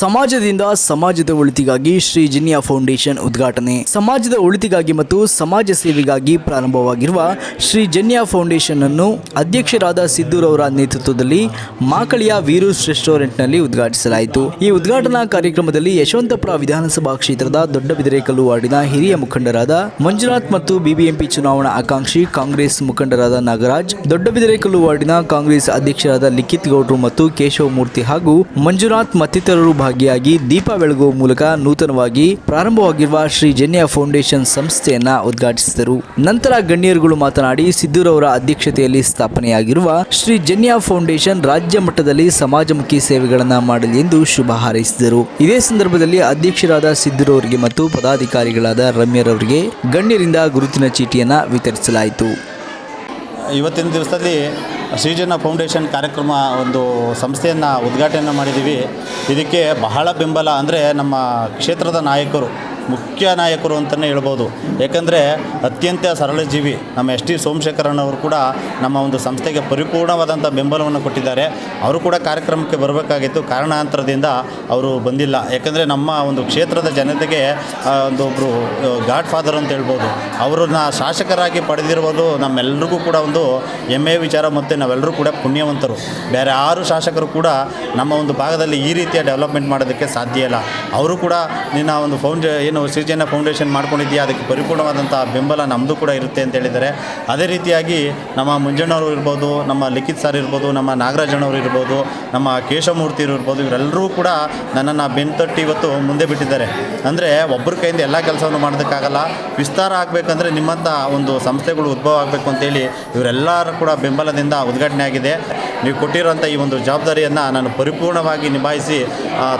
ಸಮಾಜದಿಂದ ಸಮಾಜದ ಒಳಿತಿಗಾಗಿ ಶ್ರೀ ಜಿನಿಯಾ ಫೌಂಡೇಶನ್ ಉದ್ಘಾಟನೆ. ಸಮಾಜದ ಒಳಿತಿಗಾಗಿ ಮತ್ತು ಸಮಾಜ ಸೇವೆಗಾಗಿ ಪ್ರಾರಂಭವಾಗಿರುವ ಶ್ರೀ ಜನ್ಯಾ ಫೌಂಡೇಶನ್ ಅನ್ನು ಅಧ್ಯಕ್ಷರಾದ ಸಿದ್ದೂರವರ ನೇತೃತ್ವದಲ್ಲಿ ಮಾಕಳಿಯ ವೀರೂಸ್ ರೆಸ್ಟೋರೆಂಟ್ನಲ್ಲಿ ಉದ್ಘಾಟಿಸಲಾಯಿತು. ಈ ಉದ್ಘಾಟನಾ ಕಾರ್ಯಕ್ರಮದಲ್ಲಿ ಯಶವಂತಪುರ ವಿಧಾನಸಭಾ ಕ್ಷೇತ್ರದ ದೊಡ್ಡಬಿದರೆಕಲ್ಲು ವಾರ್ಡಿನ ಹಿರಿಯ ಮುಖಂಡರಾದ ಮಂಜುನಾಥ್ ಮತ್ತು ಬಿಬಿಎಂಪಿ ಚುನಾವಣಾ ಆಕಾಂಕ್ಷಿ ಕಾಂಗ್ರೆಸ್ ಮುಖಂಡರಾದ ನಾಗರಾಜ್, ದೊಡ್ಡಬಿದರೆಕಲ್ಲು ವಾರ್ಡಿನ ಕಾಂಗ್ರೆಸ್ ಅಧ್ಯಕ್ಷರಾದ ಲಿಖಿತ್ ಗೌಡ್ರು ಮತ್ತು ಕೇಶವಮೂರ್ತಿ ಹಾಗೂ ಮಂಜುನಾಥ್ ಮತ್ತಿತರರು ಭಾಗಿಯಾಗಿ ದೀಪ ಬೆಳಗುವ ಮೂಲಕ ನೂತನವಾಗಿ ಪ್ರಾರಂಭವಾಗಿರುವ ಶ್ರೀ ಜನ್ಯ ಫೌಂಡೇಶನ್ ಸಂಸ್ಥೆಯನ್ನ ಉದ್ಘಾಟಿಸಿದರು. ನಂತರ ಗಣ್ಯರುಗಳು ಮಾತನಾಡಿ ಸಿದ್ದೂರವರ ಅಧ್ಯಕ್ಷತೆಯಲ್ಲಿ ಸ್ಥಾಪನೆಯಾಗಿರುವ ಶ್ರೀ ಜನ್ಯ ಫೌಂಡೇಶನ್ ರಾಜ್ಯ ಮಟ್ಟದಲ್ಲಿ ಸಮಾಜಮುಖಿ ಸೇವೆಗಳನ್ನು ಮಾಡಲಿ ಎಂದು ಶುಭ ಹಾರೈಸಿದರು. ಇದೇ ಸಂದರ್ಭದಲ್ಲಿ ಅಧ್ಯಕ್ಷರಾದ ಸಿದ್ದೂರವರಿಗೆ ಮತ್ತು ಪದಾಧಿಕಾರಿಗಳಾದ ರಮ್ಯರವರಿಗೆ ಗಣ್ಯರಿಂದ ಗುರುತಿನ ಚೀಟಿಯನ್ನು ವಿತರಿಸಲಾಯಿತು. ಇವತ್ತಿನ ದಿವಸದಲ್ಲಿ ಶ್ರೀಜನ ಫೌಂಡೇಶನ್ ಕಾರ್ಯಕ್ರಮ ಒಂದು ಸಂಸ್ಥೆಯನ್ನು ಉದ್ಘಾಟನೆ ಮಾಡಿದ್ದೀವಿ. ಇದಕ್ಕೆ ಬಹಳ ಬೆಂಬಲ. ಅಂದರೆ ನಮ್ಮ ಕ್ಷೇತ್ರದ ನಾಯಕರು ಮುಖ್ಯ ನಾಯಕರು ಅಂತಲೇ ಹೇಳ್ಬೋದು. ಯಾಕಂದರೆ ಅತ್ಯಂತ ಸರಳ ಜೀವಿ ನಮ್ಮ ಎಸ್ ಟಿ ಸೋಮಶೇಖರಣ್ಣವರು ಕೂಡ ನಮ್ಮ ಒಂದು ಸಂಸ್ಥೆಗೆ ಪರಿಪೂರ್ಣವಾದಂಥ ಬೆಂಬಲವನ್ನು ಕೊಟ್ಟಿದ್ದಾರೆ. ಅವರು ಕೂಡ ಕಾರ್ಯಕ್ರಮಕ್ಕೆ ಬರಬೇಕಾಗಿತ್ತು. ಕಾರಣಾಂತರದಿಂದ ಅವರು ಬಂದಿಲ್ಲ. ಯಾಕಂದರೆ ನಮ್ಮ ಒಂದು ಕ್ಷೇತ್ರದ ಜನತೆಗೆ ಒಂದು ಒಬ್ಬರು ಗಾಡ್ ಫಾದರ್ ಅಂತ ಹೇಳ್ಬೋದು. ಅವರನ್ನ ಶಾಸಕರಾಗಿ ಪಡೆದಿರುವುದು ನಮ್ಮೆಲ್ಲರಿಗೂ ಕೂಡ ಒಂದು ಹೆಮ್ಮೆಯ ವಿಚಾರ ಮತ್ತು ನಾವೆಲ್ಲರೂ ಕೂಡ ಪುಣ್ಯವಂತರು. ಬೇರೆ ಯಾರು ಶಾಸಕರು ಕೂಡ ನಮ್ಮ ಒಂದು ಭಾಗದಲ್ಲಿ ಈ ರೀತಿಯ ಡೆವಲಪ್ಮೆಂಟ್ ಮಾಡೋದಕ್ಕೆ ಸಾಧ್ಯ ಇಲ್ಲ. ಅವರು ಕೂಡ ನಿನ್ನ ಒಂದು ಫೌಂಡೇ ಏನು ಸಿರಿಜನ ಫೌಂಡೇಶನ್ ಮಾಡ್ಕೊಂಡಿದ್ದೀಯಾ, ಅದಕ್ಕೆ ಪರಿಪೂರ್ಣವಾದಂಥ ಬೆಂಬಲ ನಮ್ಮದು ಕೂಡ ಇರುತ್ತೆ ಅಂತ ಹೇಳಿದ್ದಾರೆ. ಅದೇ ರೀತಿಯಾಗಿ ನಮ್ಮ ಮುಂಜಣ್ಣವರು ಇರ್ಬೋದು, ನಮ್ಮ ಲಿಖಿತ್ ಸರ್ ಇರ್ಬೋದು, ನಮ್ಮ ನಾಗರಾಜಣ್ಣವರು ಇರ್ಬೋದು, ನಮ್ಮ ಕೇಶವಮೂರ್ತಿ ಇರ್ಬೋದು, ಇವರೆಲ್ಲರೂ ಕೂಡ ನನ್ನನ್ನು ಬೆನ್ತಟ್ಟಿ ಇವತ್ತು ಮುಂದೆ ಬಿಟ್ಟಿದ್ದಾರೆ. ಅಂದರೆ ಒಬ್ಬರ ಕೈಯಿಂದ ಎಲ್ಲ ಕೆಲಸವನ್ನು ಮಾಡೋದಕ್ಕಾಗಲ್ಲ. ವಿಸ್ತಾರ ಆಗಬೇಕಂದ್ರೆ ನಿಮ್ಮಂಥ ಒಂದು ಸಂಸ್ಥೆಗಳು ಉದ್ಭವ ಆಗಬೇಕು ಅಂತೇಳಿ ಇವರೆಲ್ಲರೂ ಕೂಡ ಬೆಂಬಲದಿಂದ ಉದ್ಘಾಟನೆ ಆಗಿದೆ. ನೀವು ಕೊಟ್ಟಿರುವಂಥ ಈ ಒಂದು ಜವಾಬ್ದಾರಿಯನ್ನು ನಾನು ಪರಿಪೂರ್ಣವಾಗಿ ನಿಭಾಯಿಸಿ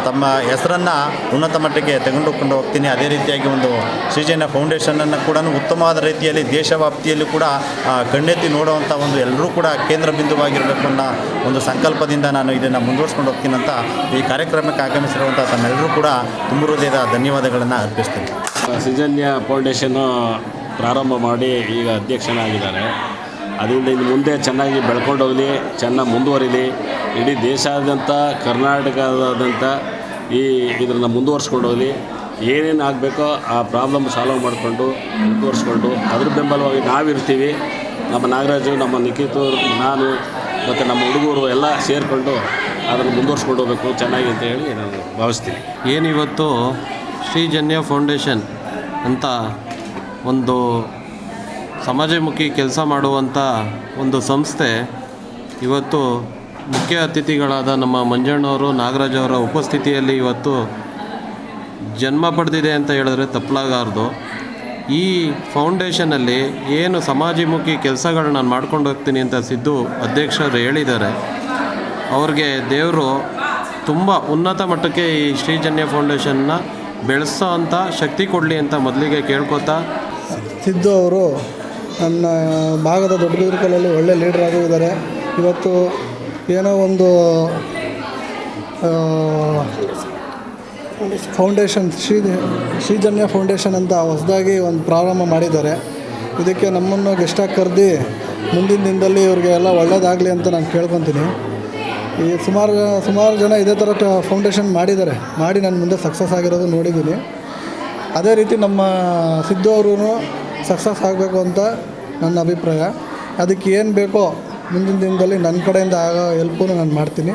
ತಮ್ಮ ಹೆಸರನ್ನು ಉನ್ನತ ಮಟ್ಟಕ್ಕೆ ತೆಗೆದುಕೊಂಡು ಹೋಗ್ತೀನಿ. ಅದೇ ರೀತಿಯಾಗಿ ಒಂದು ಶ್ರೀಜೈನ ಫೌಂಡೇಶನನ್ನು ಕೂಡ ಉತ್ತಮವಾದ ರೀತಿಯಲ್ಲಿ, ದೇಶವ್ಯಾಪ್ತಿಯಲ್ಲೂ ಕೂಡ ಕಣ್ಣೆತ್ತಿ ನೋಡುವಂಥ ಒಂದು ಎಲ್ಲರೂ ಕೂಡ ಕೇಂದ್ರ ಬಿಂದುವಾಗಿರಬೇಕು ಅನ್ನೋ ಒಂದು ಸಂಕಲ್ಪದಿಂದ ನಾನು ಇದನ್ನು ಮುಂದುವರ್ಸ್ಕೊಂಡು ಹೋಗ್ತೀನಿ ಅಂತ ಈ ಕಾರ್ಯಕ್ರಮಕ್ಕೆ ಆಗಮಿಸಿರುವಂಥ ತಮ್ಮೆಲ್ಲರೂ ಕೂಡ ತುಂಬ ಹೃದಯದ ಧನ್ಯವಾದಗಳನ್ನು ಅರ್ಪಿಸ್ತೀನಿ. ಸೃಜನ್ಯ ಫೌಂಡೇಶನ್ನು ಪ್ರಾರಂಭ ಮಾಡಿ ಈಗ ಅಧ್ಯಕ್ಷನಾಗಿದ್ದಾರೆ. ಅದರಿಂದ ಇನ್ನು ಮುಂದೆ ಚೆನ್ನಾಗಿ ಬೆಳ್ಕೊಂಡು ಹೋಗಲಿ, ಚೆನ್ನಾಗಿ ಮುಂದುವರಿಲಿ. ಇಡೀ ದೇಶಾದ್ಯಂತ, ಕರ್ನಾಟಕದಾದ್ಯಂತ ಈ ಇದನ್ನು ಮುಂದುವರ್ಸ್ಕೊಂಡು ಹೋಗಲಿ. ಏನೇನು ಆಗಬೇಕೋ ಆ ಪ್ರಾಬ್ಲಮ್ ಸಾಲ್ವ್ ಮಾಡಿಕೊಂಡು ಮುಂದುವರ್ಸ್ಕೊಂಡು ಅದ್ರ ಬೆಂಬಲವಾಗಿ ನಾವಿರ್ತೀವಿ. ನಮ್ಮ ನಾಗರಾಜು, ನಮ್ಮ ನಿಖಿತ್ ನಾನು ಮತ್ತು ನಮ್ಮ ಹುಡುಗರು ಎಲ್ಲ ಸೇರಿಕೊಂಡು ಅದನ್ನು ಮುಂದುವರ್ಸ್ಕೊಂಡು ಹೋಗಬೇಕು ಚೆನ್ನಾಗಿ ಅಂತ ಹೇಳಿ ನಾನು ಭಾವಿಸ್ತೀನಿ. ಏನಿವತ್ತು ಶ್ರೀಜನ್ಯ ಫೌಂಡೇಶನ್ ಅಂತ ಒಂದು ಸಮಾಜಮುಖಿ ಕೆಲಸ ಮಾಡುವಂಥ ಒಂದು ಸಂಸ್ಥೆ. ಇವತ್ತು ಮುಖ್ಯ ಅತಿಥಿಗಳಾದ ನಮ್ಮ ಮಂಜಣ್ಣವರು ನಾಗರಾಜ್ ಅವರ ಉಪಸ್ಥಿತಿಯಲ್ಲಿ ಇವತ್ತು ಜನ್ಮ ಪಡೆದಿದೆ ಅಂತ ಹೇಳಿದ್ರೆ ತಪ್ಪಲಾಗಾರ್ದು ಈ ಫೌಂಡೇಶನಲ್ಲಿ ಏನು ಸಮಾಜಮುಖಿ ಕೆಲಸಗಳನ್ನ ನಾನು ಮಾಡ್ಕೊಂಡು ಹೋಗ್ತೀನಿ ಅಂತ ಸಿದ್ದು ಅಧ್ಯಕ್ಷರು ಹೇಳಿದ್ದಾರೆ. ಅವ್ರಿಗೆ ದೇವರು ತುಂಬ ಉನ್ನತ ಮಟ್ಟಕ್ಕೆ ಈ ಶ್ರೀಜನ್ಯ ಫೌಂಡೇಶನ್ನ ಬೆಳೆಸೋ ಅಂಥ ಶಕ್ತಿ ಕೊಡಲಿ ಅಂತ ಮೊದಲಿಗೆ ಕೇಳ್ಕೊತಾ ಸಿದ್ದು ಅವರು ನನ್ನ ಭಾಗದ ದೊಡ್ಡಬಿದ್ರಕಲ್ಲಲ್ಲಿ ಒಳ್ಳೆ ಲೀಡರ್ ಆಗಿದ್ದಾರೆ ಇವತ್ತು ಏನೋ ಒಂದು ಫೌಂಡೇಶನ್ ಶ್ರೀ, ಶ್ರೀಜನ್ಯ ಫೌಂಡೇಶನ್ ಅಂತ ಹೊಸದಾಗಿ ಒಂದು ಪ್ರಾರಂಭ ಮಾಡಿದ್ದಾರೆ. ಇದಕ್ಕೆ ನಮ್ಮನ್ನು ಗೆಸ್ಟಾಗಿ ಕರೆದು ಮುಂದಿನ ದಿನದಲ್ಲಿ ಇವ್ರಿಗೆ ಎಲ್ಲ ಒಳ್ಳೇದಾಗಲಿ ಅಂತ ನಾನು ಕೇಳ್ಕೊತೀನಿ. ಈ ಸುಮಾರು ಸುಮಾರು ಜನ ಇದೇ ಥರ ಫೌಂಡೇಶನ್ ಮಾಡಿದ್ದಾರೆ. ಮಾಡಿ ನಾನು ಮುಂದೆ ಸಕ್ಸಸ್ ಆಗಿರೋದು ನೋಡಿದ್ದೀನಿ. ಅದೇ ರೀತಿ ನಮ್ಮ ಸಿದ್ದು ಅವರು ಸಕ್ಸಸ್ ಆಗಬೇಕು ಅಂತ ನನ್ನ ಅಭಿಪ್ರಾಯ. ಅದಕ್ಕೆ ಏನು ಬೇಕೋ ಮುಂದಿನ ದಿನದಲ್ಲಿ ನನ್ನ ಕಡೆಯಿಂದ ಆಗೋ ಹೆಲ್ಪನ್ನು ನಾನು ಮಾಡ್ತೀನಿ.